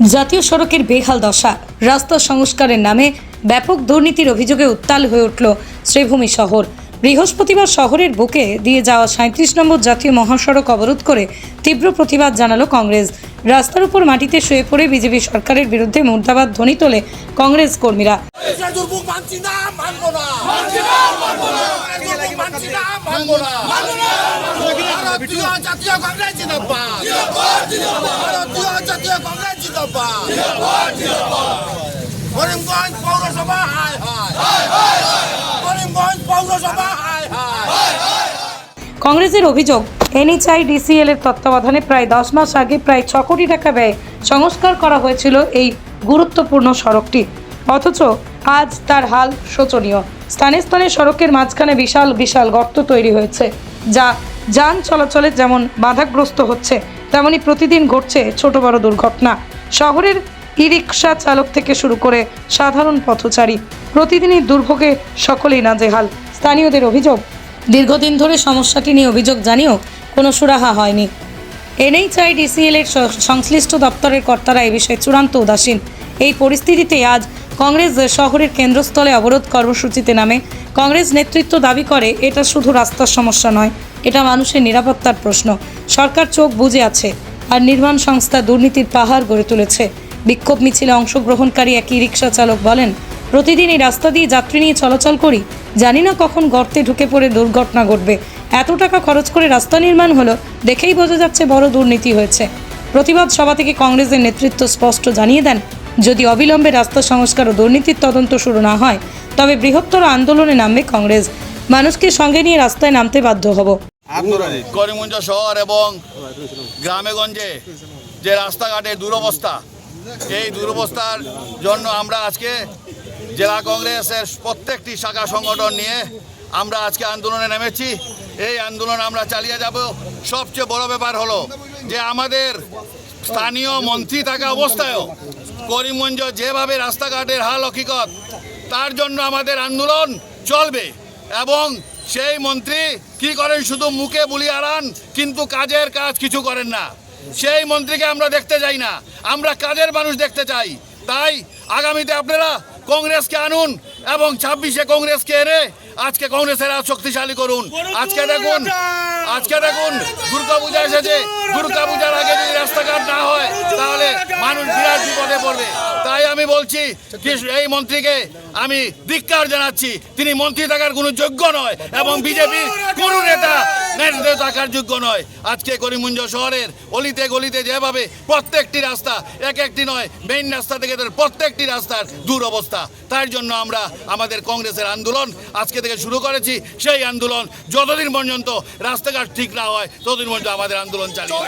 জাতীয় সড়কের বেহাল দশা, রাস্তা সংস্কারের নামে ব্যাপক দুর্নীতির অভিযোগে উত্তাল হয়ে উঠল শ্রীভূমি শহর। বৃহস্পতিবার শহরের বুকে দিয়ে যাওয়া সাঁত্রিশ নম্বর জাতীয় মহাসড়ক অবরোধ করে তীব্র প্রতিবাদ জানালো কংগ্রেস। রাস্তার উপর মাটিতে শুয়ে পড়ে বিজেপি সরকারের বিরুদ্ধে মুর্দাবাদ ধ্বনি তোলে কংগ্রেস কর্মীরা। জাতীয় জিন্দাবাদ। করিমগঞ্জ পৌরসভা হায় হায়। করিমগঞ্জ পৌরসভা হায় হায়। কংগ্রেসের অভিযোগ এনএচআই ডিসিএল এর তত্ত্বাবধানে প্রায় দশ মাস আগে প্রায় ছ কোটি টাকা ব্যয়ে সংস্কার করা হয়েছিল এই গুরুত্বপূর্ণ সড়কটি। অথচ আজ তার হাল শোচনীয়। স্থানে স্থানে সড়কের মাঝখানে বিশাল বিশাল গর্ত তৈরি হয়েছে যা যান চলাচলে যেমন বাধাগ্রস্ত হচ্ছে তেমনি প্রতিদিন ঘটছে ছোট বড় দুর্ঘটনা। শহরের ই রিক্সা চালক থেকে শুরু করে সাধারণ পথচারী প্রতিদিনই দুর্ভোগে সকলেই নাজেহাল। স্থানীয়দের অভিযোগ, দীর্ঘদিন ধরে সমস্যাটি নিয়ে অভিযোগ জানিয়েও কোনো সুরাহা হয়নি। এনএইচআই ডিসিএল এর সংশ্লিষ্ট দপ্তরের কর্তারা এ বিষয়ে চূড়ান্ত উদাসীন। এই পরিস্থিতিতে আজ কংগ্রেস শহরের কেন্দ্রস্থলে অবরোধ কর্মসূচিতে নামে। কংগ্রেস নেতৃত্ব দাবি করে, এটা শুধু রাস্তার সমস্যা নয়, এটা মানুষের নিরাপত্তার প্রশ্ন। সরকার চোখ বুজে আছে। আর নির্মাণ সংস্থা দুর্নীতির পাহাড় গড়ে তুলেছে। বিক্ষোভ মিছিলে অংশগ্রহণকারী এক ই রিক্সা চালক বলেন, প্রতিদিন এই রাস্তা দিয়ে যাত্রী নিয়ে চলাচল করি। জানি না কখন গর্তে ঢুকে পড়ে দুর্ঘটনা ঘটবে। এত টাকা খরচ করে রাস্তা নির্মাণ হলো, দেখেই বোঝা যাচ্ছে বড় দুর্নীতি হয়েছে। প্রতিবাদ সভা থেকে কংগ্রেসের নেতৃত্ব স্পষ্ট জানিয়ে দেন, যদি অবিলম্বে রাস্তা সংস্কার ও দুর্নীতির তদন্ত শুরু না হয়, তবে বৃহত্তর আন্দোলনে নামবে কংগ্রেস। মানুষকে সঙ্গে নিয়ে রাস্তায় নামতে বাধ্য হব। করিমগঞ্জ শহর এবং গ্রামেগঞ্জে যে রাস্তাঘাটের দুরবস্থা, এই দুরবস্থার জন্য আমরা আজকে জেলা কংগ্রেসের প্রত্যেকটি শাখা সংগঠন নিয়ে আমরা আজকে আন্দোলনে নেমেছি। এই আন্দোলন আমরা চালিয়ে যাব। সবচেয়ে বড় ব্যাপার হলো যে আমাদের স্থানীয় মন্ত্রী থাকা অবস্থায়ও করিমগঞ্জ যেভাবে রাস্তাঘাটের হাল হকিকত, তার জন্য আমাদের আন্দোলন চলবে এবং সেই মন্ত্রী কি করেন? শুধু মুখে বুলি আড়ান কিন্তু কাজের কাজ কিছু করেন না। সেই মন্ত্রীকে আমরা দেখতে চাই না। আমরা কাজের মানুষ দেখতে চাই। তাই আগামীতে আপনারা কংগ্রেসকে আনুন এবং ছাব্বিশে কংগ্রেসকে এনে আজকে কংগ্রেসের আজ শক্তিশালী করুন। আজকে দেখুন আজকে দেখুন দুর্গা পূজা এসেছে। দুর্গা পূজার আগে যদি রাস্তাঘাট না হয় মানুষ বিরাট বিপদে পড়বে। তাই আমি বলছি এই মন্ত্রীকে আমি ধিক্কার জানাচ্ছি। তিনি মন্ত্রী থাকার কোনো যোগ্য নয় এবং বিজেপির কোনো নেতা থাকার যোগ্য নয়। আজকে করিমগঞ্জ শহরের অলিতে গলিতে যেভাবে প্রত্যেকটি রাস্তা এক একটি নয় মেইন রাস্তা থেকে তার প্রত্যেকটি রাস্তার দুরবস্থা তার জন্য আমরা আমাদের কংগ্রেসের আন্দোলন আজকে থেকে শুরু করেছি। সেই আন্দোলন যতদিন পর্যন্ত রাস্তাঘাট ঠিক না হয় ততদিন পর্যন্ত আমাদের আন্দোলন চালিয়ে